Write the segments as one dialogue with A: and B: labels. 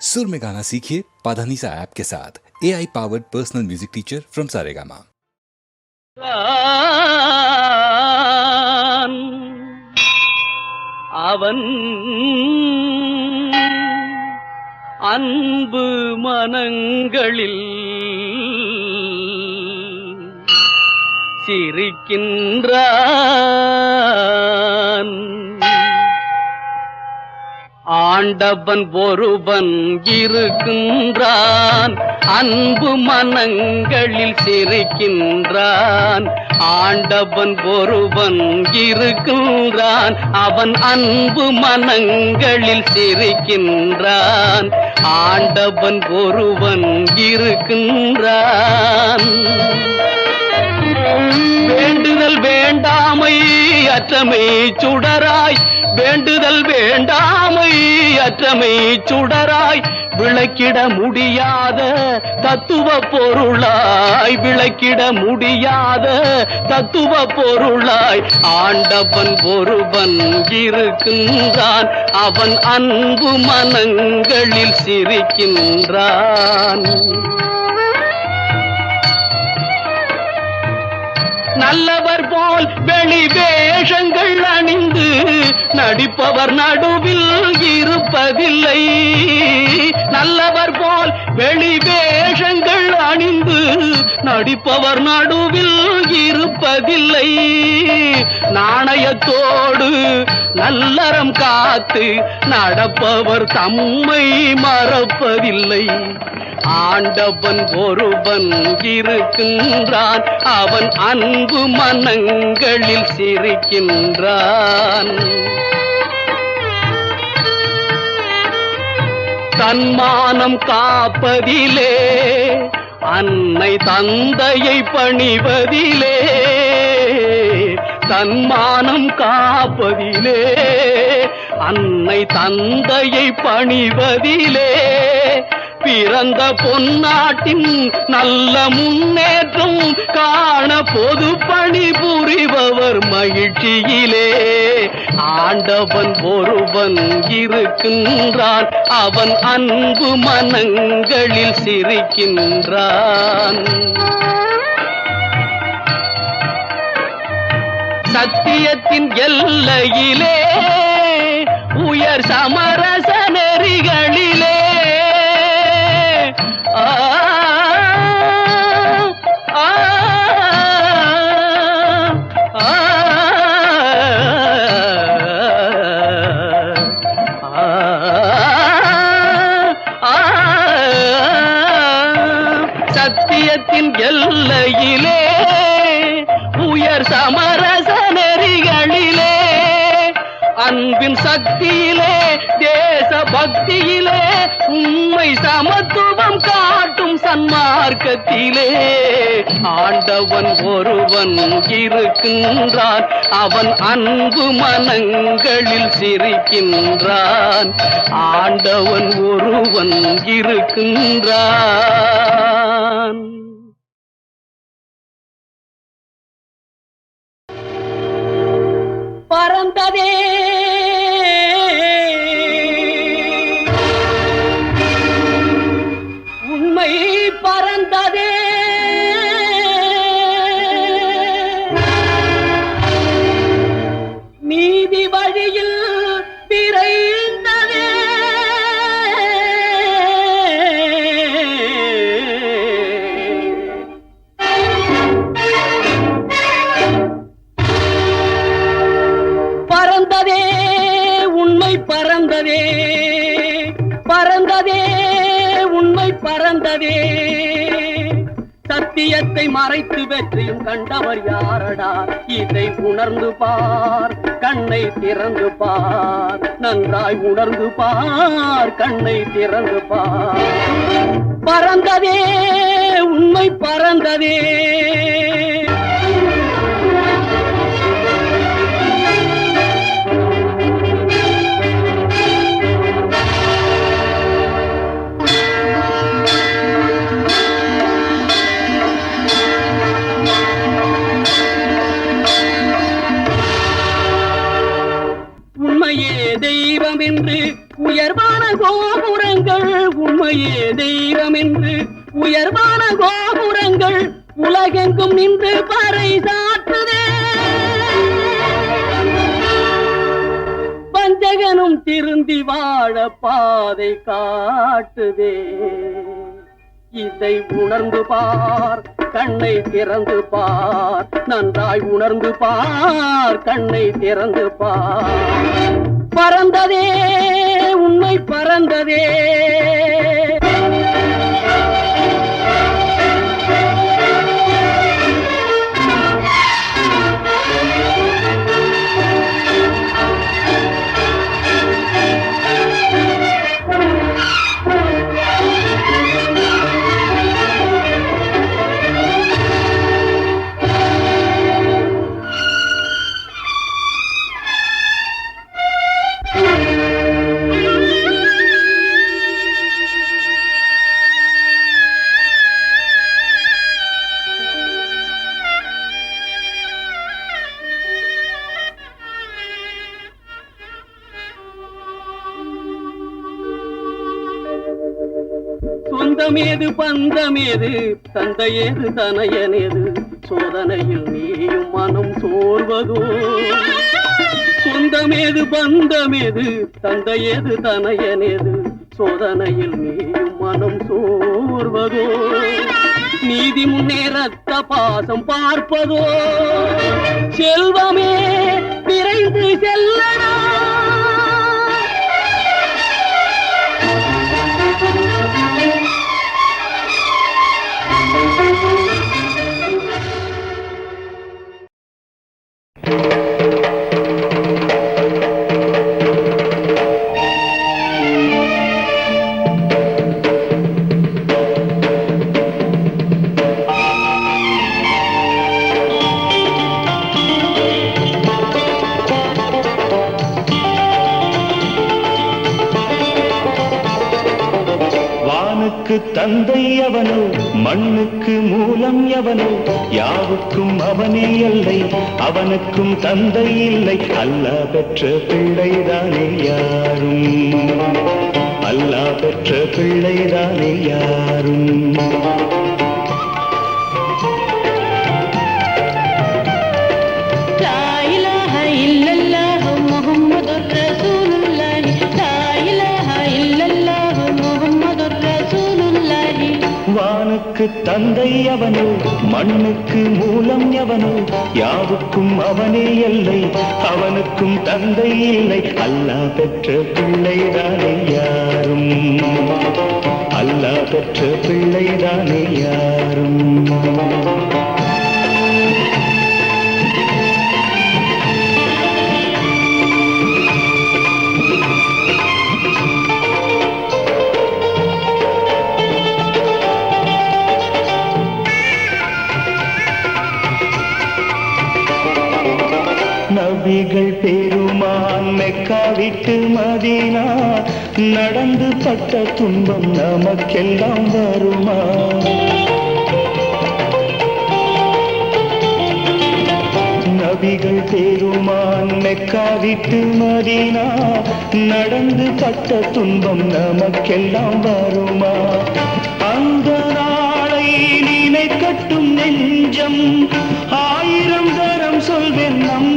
A: सुर में गाना सीखिए पाधानीसा ऐप के साथ A I powered personal music teacher from Saregama
B: தான் அவன் அன்பு மனங்களில் சிரிக்கின்றான் ஆண்டவன் ஒருவன் இருக்கின்றான். அன்பு மனங்களில் சிரிக்கின்றான். ஆண்டவன் ஒருவன் இருக்கின்றான். அவன் அன்பு மனங்களில் சிரிக்கின்றான். ஆண்டவன் ஒருவன் இருக்கின்றான். வேண்டுதல் வேண்டாமை அற்றமை சுடராய் வேண்டுதல் வேண்டாமை அற்றமை சுடராய் விளக்கிட முடியாத தத்துவ பொருளாய் விளக்கிட முடியாத தத்துவ பொருளாய் ஆண்டவன் ஒருவன் இருக்கின்றான். அவன் அன்பு மனங்களில் சிரிக்கின்றான். நல்லவர் போல் வெளி வேஷங்கள் அணிந்து நடிப்பவர் நடுவில் இருப்பதில்லை. நல்லவர் போல் வெளி வேஷங்கள் அணிந்து நடிப்பவர் நடுவில் இருப்பதில்லை. நாணயத்தோடு நல்லறம் காத்து நடப்பவர் தம்மை மறப்பதில்லை. ஆண்டவன் ஒருவன் இருக்கின்றான். அவன் அன்பு மனங்களில் சிரிக்கின்றான். தன்மானம் காப்பதிலே அன்னை தந்தையை பணிவதிலே தன்மானம் காப்பதிலே அன்னை தந்தையை பணிவதிலே பிறந்த பொன்னாட்டின் நல்ல முன்னேற்றம் காண பொது பணி புரிபவர் மகிழ்ச்சியிலே. ஆண்டவன் ஒருவன் இருக்கின்றான் அவன் அன்பு மனங்களில் சிரிக்கின்றான். சத்தியத்தின் எல்லையிலே உயர் சமரச நெறிகளில் எல்லையிலே உயர் சமரச நெறிகளிலே அன்பின் சக்தியிலே தேச பக்தியிலே உண்மை சமத்துவம் காட்டும் சன்மார்க்கத்திலே. ஆண்டவன் ஒருவன் இருக்கின்றான் அவன் அன்பு மனங்களில் சிரிக்கின்றான். ஆண்டவன் ஒருவன் இருக்கின்றான். உணர்ந்து பார் கண்ணை திறந்து பார். நன்றாய் உணர்ந்து பார் கண்ணை திறந்து பார். பறந்ததே உண்மை பறந்ததே. கோபுரங்கள் உண்மையே தெய்வம் என்று உயர்வான கோபுரங்கள் உலகெங்கும் நின்று பறை சாற்றுதே பஞ்சகனும் திருந்தி வாழ பாதை காட்டுதே. இதை உணர்ந்து பார் கண்ணை திறந்து பார். நன்றாய் உணர்ந்து பார் கண்ணை திறந்து பார். பறந்ததே உண்மை பறந்ததே. சொந்தமேது பந்தமேது தந்தையேது தனையனேது சோதனையில் நீயும் மனம் சோர்வதோ? சொந்தமேது பந்தமேது தந்தையேது தனையனேது சோதனையில் நீயும் மனம் சோர்வதோ? நீதி முன்னேறத்த பாசம் பார்ப்பதோ? செல்வமே விரைந்து செல்லடா?
C: யாவுக்கும் அவனே இல்லை அவனுக்கும் தந்தை இல்லை. அல்லா பெற்ற பிள்ளைதானே யாரும். அல்லா பெற்ற பிள்ளைதானே யாரும். தந்தை அவனோ மண்ணுக்கு மூலம் எவனோ யாவுக்கும் அவனே இல்லை அவனுக்கும் தந்தை இல்லை. அல்லா பெற்ற பிள்ளைதானே யாரும். அல்லா பெற்ற பிள்ளைதானே யாரும். நபிகள் பெருமான் மெக்கா விட்டு மதீனா நடந்து பட்ட துன்பம் நமக்கெல்லாம் வருமா? நபிகள் பெருமான் மெக்கா விட்டு மதீனா நடந்து பட்ட துன்பம் நமக்கெல்லாம் வருமா? அந்த நாளை நினைக்கட்டும் நெஞ்சம்.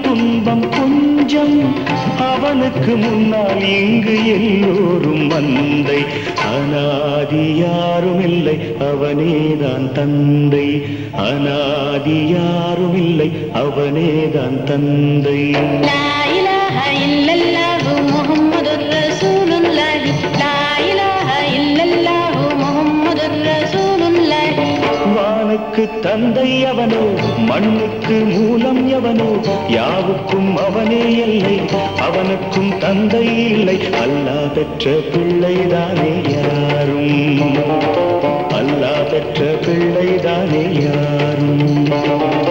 C: துன்பம் கொஞ்சம். அவனுக்கு முன்னால் இங்கு எல்லோரும் வந்தை. அனாதி யாரும் இல்லை அவனேதான் தந்தை. அனாதி யாரும் இல்லை அவனேதான் தந்தை. மண்ணுக்கு தந்தை அவனோ மண்ணுக்கு மூலம் எவனோ யாவுக்கும் அவனே இல்லை அவனுக்கும் தந்தை இல்லை அல்லா பெற்ற பிள்ளைதானே யாரும். அல்லா பெற்ற பிள்ளைதானே யாரும்.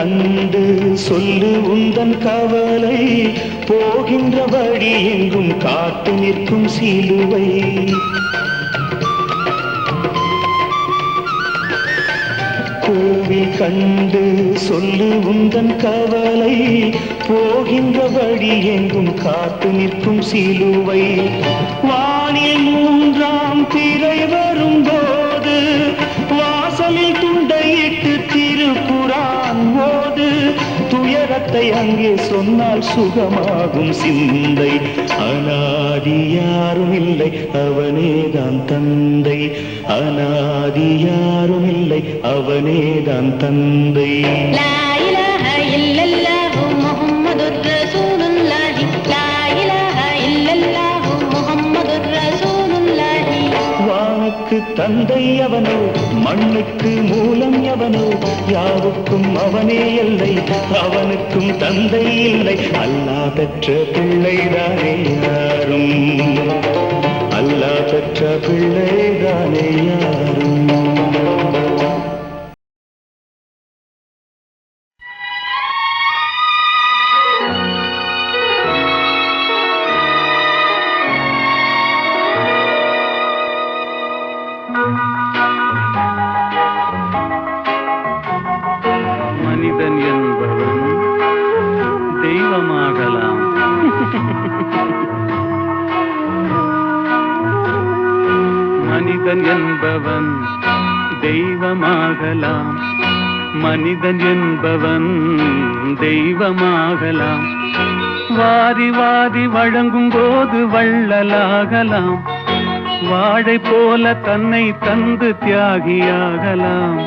C: கண்டு சொல்லு உந்தன் கவலை. போகின்ற வழி எங்கும் காத்து நிற்கும் சிலுவை. கோவில் கண்டு சொல்லு உந்தன் கவலை. போகின்ற வழி எங்கும் காத்து நிற்கும் சிலுவை. வானில் கருத்தை அங்கே சொன்னால் சுகமாகும் சிந்தை. அனாதி யாரும் இல்லை அவனேதான் தந்தை. அனாதி யாரும் இல்லை அவனேதான் தந்தை. தந்தை அவனோ மண்ணுக்கு மூலம் எவனோ யாவுக்கும் அவனே இல்லை அவனுக்கும் தந்தை இல்லை. அல்லா பெற்ற பிள்ளைதானே யாரும். அல்லா பெற்ற பிள்ளைதானே யாரும்.
D: ஆகலாம் வாழை போல தன்னை தந்து தியாகியாகலாம்.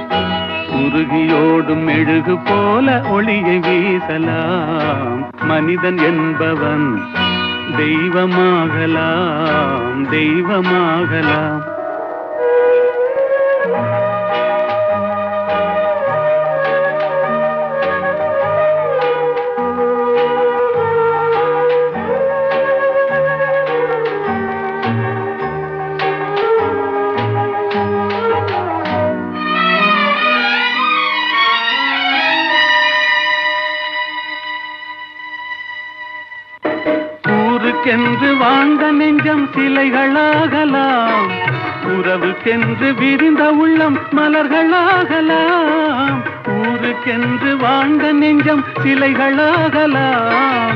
D: உருகியோடும் மெழுகு போல ஒளியை வீசலாம். மனிதன் என்பவன் தெய்வமாகலாம் தெய்வமாகலாம். ஊருக்கென்று வாழ்ந்த நெஞ்சம் சிலைகளாகலாம். உறவுக்கென்று விரிந்த உள்ளம் மலர்களாகலாம். ஊருக்கென்று வாழ்ந்த நெஞ்சம் சிலைகளாகலாம்.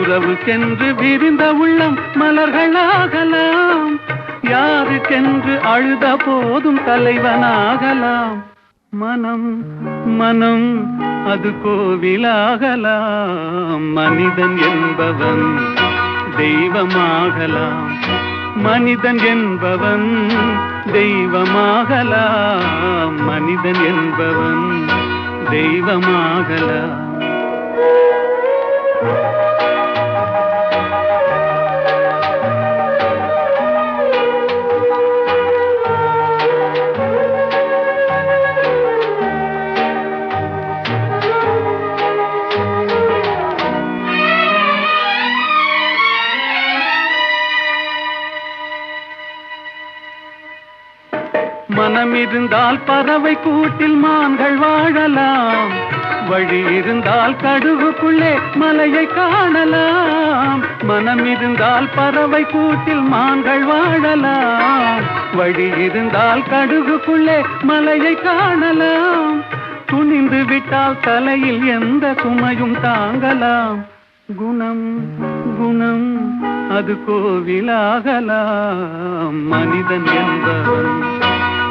D: உறவுக்கென்று விரிந்த உள்ளம் மலர்களாகலாம். யாருக்கென்று அழுத போதும் தலைவனாகலாம். மனம் மனம் அது கோவிலாகலாம். மனிதன் என்பவன் தெய்வமாகலாம். மனிதன் என்பவன் தெய்வமாகலாம். மனிதன் என்பவன் தெய்வமாகலாம். இருந்தால் பறவை கூட்டில் மான்கள் வாழலாம். வழி இருந்தால் கடுகுக்குள்ளே மலையை காணலாம். மனம் இருந்தால் பறவை கூட்டில் மான்கள் வாழலாம். வழி இருந்தால் கடுகுக்குள்ளே மலையை காணலாம். துணிந்து விட்டால் தலையில் எந்த சுமையும் தாங்கலாம். குணம் குணம் அது கோவிலாகலாம். மனிதன் என்பவன்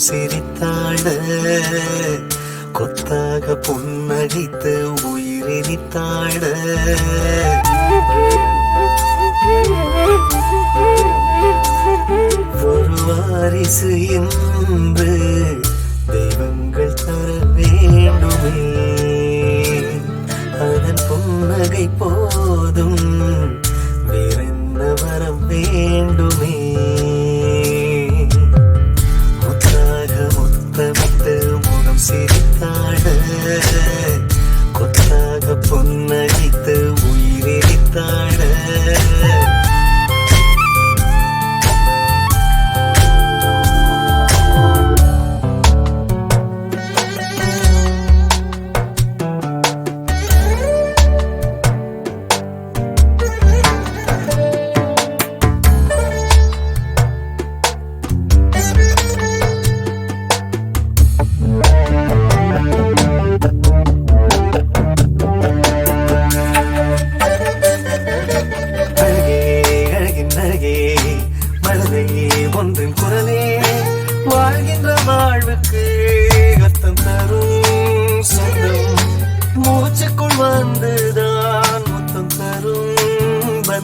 E: மனம் சிரித்தாட கொத்தாக புன்னகைத்து உயிரினித்தாட ஒரு வாரிசு என்று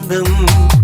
E: 等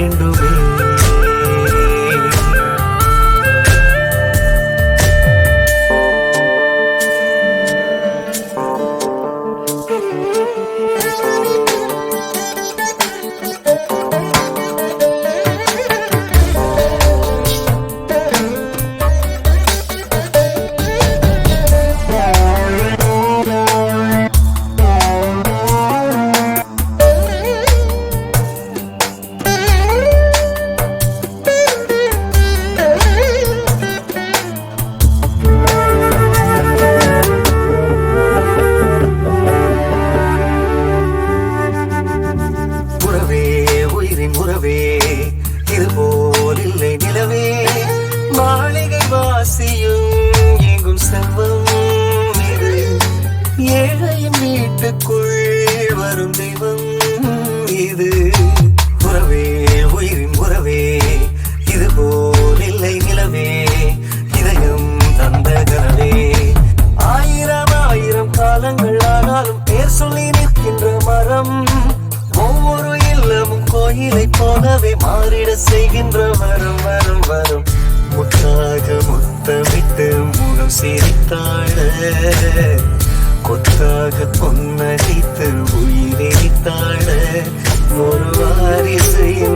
E: வேண்டுமே நிலவே. இது போல் இல்லை நிலவே. மாளிகை வாசியும் எங்கும் செல்வம் ஏழையும் வீட்டுக்குள் மாறிட செய்கின்ற வரும் வரும். வரும் முத்தாக முத்தமிட்டு முகம் சிரித்தாழ கொத்தாக பொன்னடித்து உயிரித்தாழ ஒரு வாரிசையும்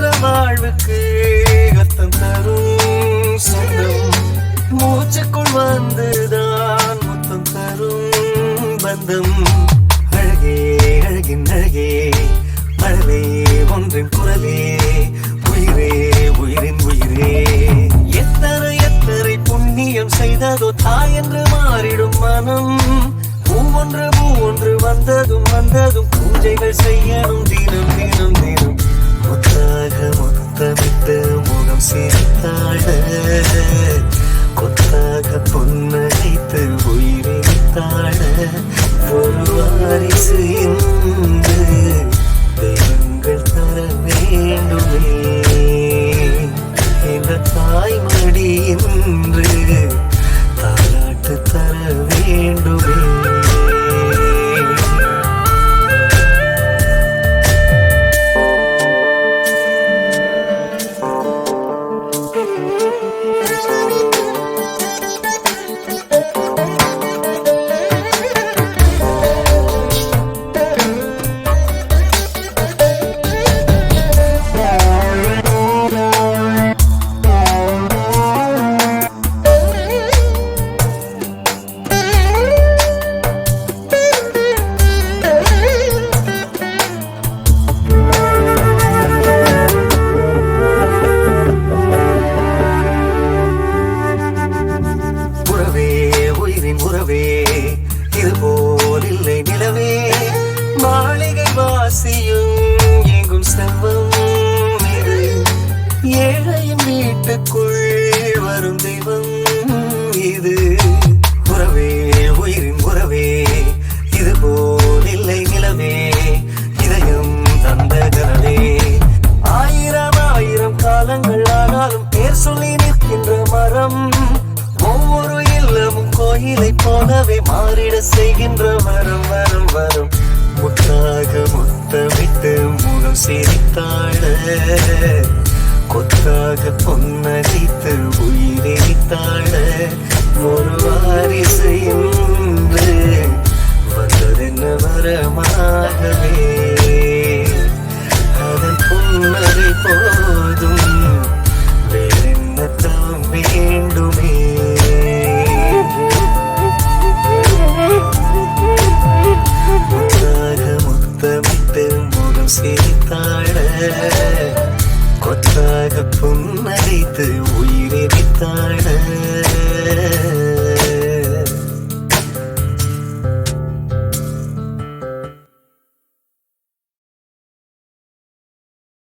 E: அந்த வாழ்வுக்கு அத்தம் தரும் சொந்தம். மூச்சுக்குள் வந்துதான் முத்தம் தரும் பந்தம். அழகே அழகின் அழகே அழகே ஒன்றின் குரலே உயிரே உயிரின் உயிரே. எத்தனை எத்தனை புண்ணியம் செய்ததோ தாய் என்று மாறிடும் மனம். பூவொன்று பூவொன்று வந்ததும் வந்ததும் பூஜைகள் செய்யணும் தினம் தினம் தினம். முத்தாக முத்தமிட்டு முகம் சிரித்தாட கொத்தாக பொன்னகைத்து உயிரித்தாட ஒரு வாரிசு இன்று. தெய்வங்கள் தர வேண்டுமே. கொத்தாக பொன்னடித்து உயிரித்தாழ ஒரு வாரிசு